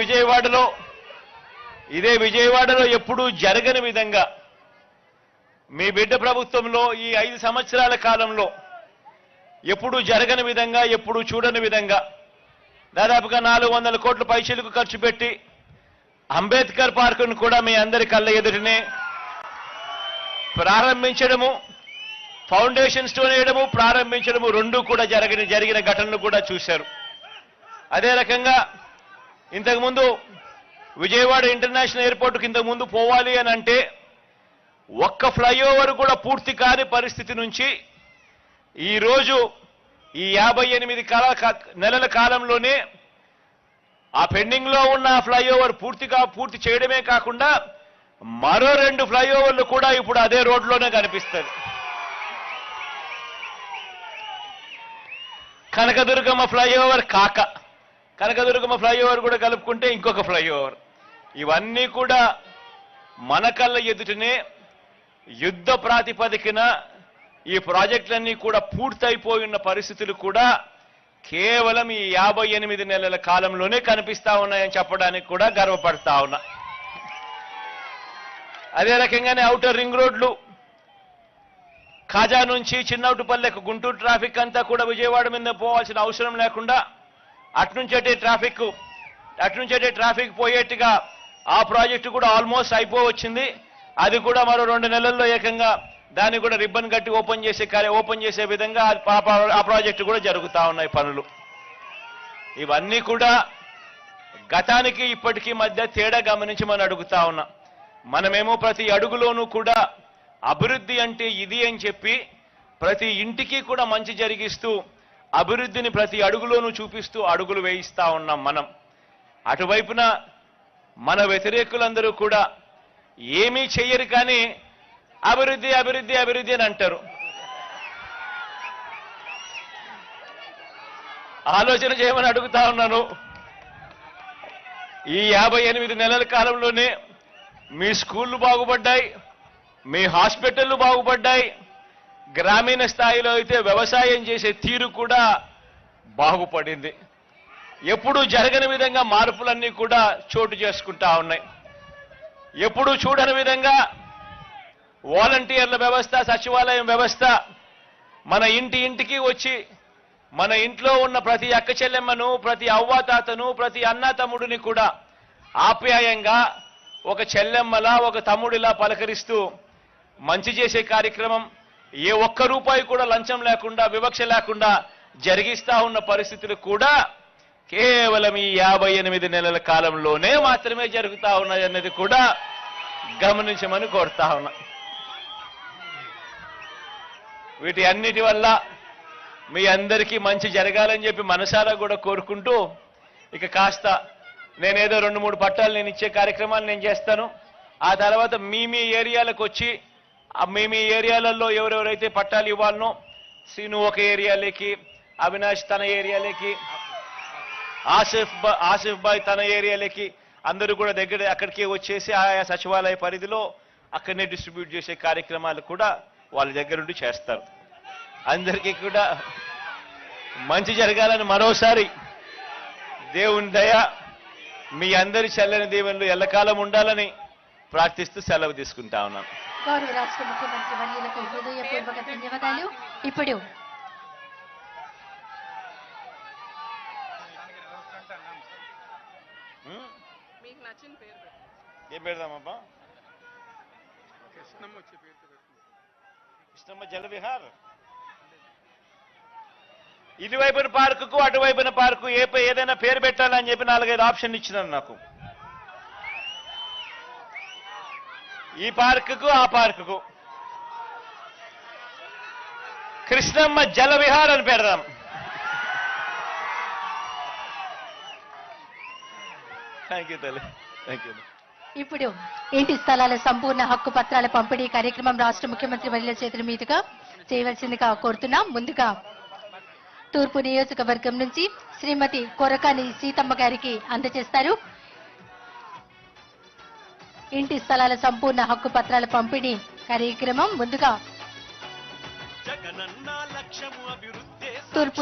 విజయవాడలో ఇదే విజయవాడలో ఎప్పుడూ జరగని విధంగా మీ బిడ్డ ప్రభుత్వంలో ఈ ఐదు సంవత్సరాల కాలంలో ఎప్పుడూ జరగని విధంగా ఎప్పుడూ చూడని విధంగా దాదాపుగా నాలుగు వందల కోట్ల పైసలకు ఖర్చు పెట్టి అంబేద్కర్ పార్కును కూడా మీ అందరి కళ్ళ ఎదుటనే ప్రారంభించడము ఫౌండేషన్ స్టోన్ వేయడము ప్రారంభించడము రెండు కూడా జరిగిన జరిగిన ఘటనలు కూడా చూశారు. అదే రకంగా ఇంతకుముందు విజయవాడ ఇంటర్నేషనల్ ఎయిర్పోర్ట్కి ఇంతకుముందు పోవాలి అని అంటే ఒక్క ఫ్లైఓవర్ కూడా పూర్తి కాని పరిస్థితి నుంచి ఈరోజు ఈ యాభై ఎనిమిది కాల నెలల కాలంలోనే ఆ పెండింగ్లో ఉన్న ఆ ఫ్లైఓవర్ పూర్తిగా పూర్తి చేయడమే కాకుండా మరో రెండు ఫ్లైఓవర్లు కూడా ఇప్పుడు అదే రోడ్లోనే కనిపిస్తుంది కనకదుర్గమ్మ ఫ్లైఓవర్ కాక. కనకదుర్గమ్మ ఫ్లైఓవర్ కూడా కలుపుకుంటే ఇంకొక ఫ్లైఓవర్. ఇవన్నీ కూడా మన కళ్ళ ఎదుటనే యుద్ధ ప్రాతిపదికన ఈ ప్రాజెక్టులన్నీ కూడా పూర్తయిపోయిన పరిస్థితులు కూడా కేవలం ఈ యాభై ఎనిమిది నెలల కాలంలోనే కనిపిస్తా ఉన్నాయని చెప్పడానికి కూడా గర్వపడతా ఉన్నా. అదే రకంగానే అవుటర్ రింగ్ రోడ్లు ఖాజా నుంచి చిన్నౌటుపల్లెకు గుంటూరు ట్రాఫిక్ అంతా కూడా విజయవాడ మీద పోవాల్సిన అవసరం లేకుండా అట్నుంచటే ట్రాఫిక్ అట్నుంచటే ట్రాఫిక్ పోయేట్టుగా ఆ ప్రాజెక్టు కూడా ఆల్మోస్ట్ అయిపోవచ్చింది. అది కూడా మరో రెండు నెలల్లో ఏకంగా దాన్ని కూడా రిబ్బన్ కట్టి ఓపెన్ చేసే కార్య ఓపెన్ చేసే విధంగా ఆ ప్రాజెక్టు కూడా జరుగుతా ఉన్నాయి పనులు. ఇవన్నీ కూడా గతానికి ఇప్పటికీ మధ్య తేడా గమనించి మనం అడుగుతా ఉన్నాం. మనమేమో ప్రతి అడుగులోనూ కూడా అభివృద్ధి అంటే ఇది అని చెప్పి ప్రతి ఇంటికి కూడా మంచి జరిగిస్తూ అభివృద్ధిని ప్రతి అడుగులోనూ చూపిస్తూ అడుగులు వేయిస్తా ఉన్నాం మనం. అటువైపున మన వ్యతిరేకులందరూ కూడా ఏమీ చెయ్యరు కానీ అభివృద్ధి అభివృద్ధి అభివృద్ధి అని అంటారు. ఆలోచన చేయమని అడుగుతా ఉన్నాను. ఈ యాభై ఎనిమిది నెలల కాలంలోనే మీ స్కూళ్ళు బాగుపడ్డాయి మీ హాస్పిటళ్ళు బాగుపడ్డాయి గ్రామీణ స్థాయిలో అయితే వ్యవసాయం చేసే తీరు కూడా బాగుపడింది. ఎప్పుడూ జరగని విధంగా మార్పులన్నీ కూడా చోటు చేసుకుంటా ఉన్నాయి. ఎప్పుడూ చూడని విధంగా వాలంటీర్ల వ్యవస్థ సచివాలయం వ్యవస్థ మన ఇంటి ఇంటికి వచ్చి మన ఇంట్లో ఉన్న ప్రతి అక్క చెల్లెమ్మను ప్రతి అవ్వాతాతను ప్రతి అన్న తమ్ముడిని కూడా ఆప్యాయంగా ఒక చెల్లెమ్మలా ఒక తమ్ముడిలా పలకరిస్తూ మంచి చేసే కార్యక్రమం ఏ ఒక్క రూపాయి కూడా లంచం లేకుండా వివక్ష లేకుండా జరిగిస్తా ఉన్న పరిస్థితులు కూడా కేవలం ఈ యాభై ఎనిమిది నెలల కాలంలోనే మాత్రమే జరుగుతా ఉన్నాయన్నది కూడా గమనించమని కోరుతా ఉన్నా. వీటి అన్నిటి వల్ల మీ అందరికీ మంచి జరగాలని చెప్పి మనసారా కూడా కోరుకుంటూ ఇక కాస్త నేనేదో రెండు మూడు పట్టాలు నేను ఇచ్చే కార్యక్రమాలు నేను చేస్తాను. ఆ తర్వాత మీ మీ ఏరియాలకు వచ్చి ఆ మీ మీ ఏరియాలలో ఎవరెవరైతే పట్టాలు ఇవ్వాలనో శ్రీను ఒక ఏరియాలోకి అవినాష్ తన ఏరియాలోకి ఆసిఫ్ ఆసిఫ్ బాయ్ తన ఏరియాలోకి అందరూ కూడా దగ్గర అక్కడికే వచ్చేసి ఆయా సచివాలయ పరిధిలో అక్కడనే డిస్ట్రిబ్యూట్ చేసే కార్యక్రమాలు కూడా వాళ్ళ దగ్గరుండి చేస్తారు. అందరికీ కూడా మంచి జరగాలని మరోసారి దేవుని దయ మీ అందరి చల్లని దీవెనలు ఎల్లకాలం ఉండాలని ప్రార్థిస్తూ సెలవు తీసుకుంటా ఉన్నాను. గౌరవ రాష్ట్ర ముఖ్యమంత్రి వర్యులకు హృదయపూర్వక ధన్యవాదాలు ఇప్పుడు ఉం? మీకు నచ్చిన పేరు పెట్టండి. ఏం పెడదామబ్బా కృష్ణమ్మ. కృష్ణమ్మ జలవిహార్ ఇటువైపున పార్కుకు అటువైపున పార్కు ఏ ఏదైనా పేరు పెట్టాలని చెప్పి నాలుగైదు ఆప్షన్ ఇచ్చినాను నాకు ఈ పార్కుకు ఆ పార్కుకు. కృష్ణమ్మ జలవిహార్ అని పెడదాం. థ్యాంక్ యూ తల్లి. థ్యాంక్ యూ ఇప్పుడు ఇంటి స్థలాల సంపూర్ణ హక్కు పత్రాల పంపిణీ కార్యక్రమం రాష్ట్ర ముఖ్యమంత్రి వర్యుల చేతుల మీదుగా చేయవలసిందిగా కోరుతున్నాం. ముందుగా తూర్పు నియోజకవర్గం నుంచి శ్రీమతి కొరకాని సీతమ్మ గారికి అందజేస్తారు. ఇంటి స్థలాల సంపూర్ణ హక్కు పత్రాల పంపిణీ కార్యక్రమం ముందుగా తూర్పు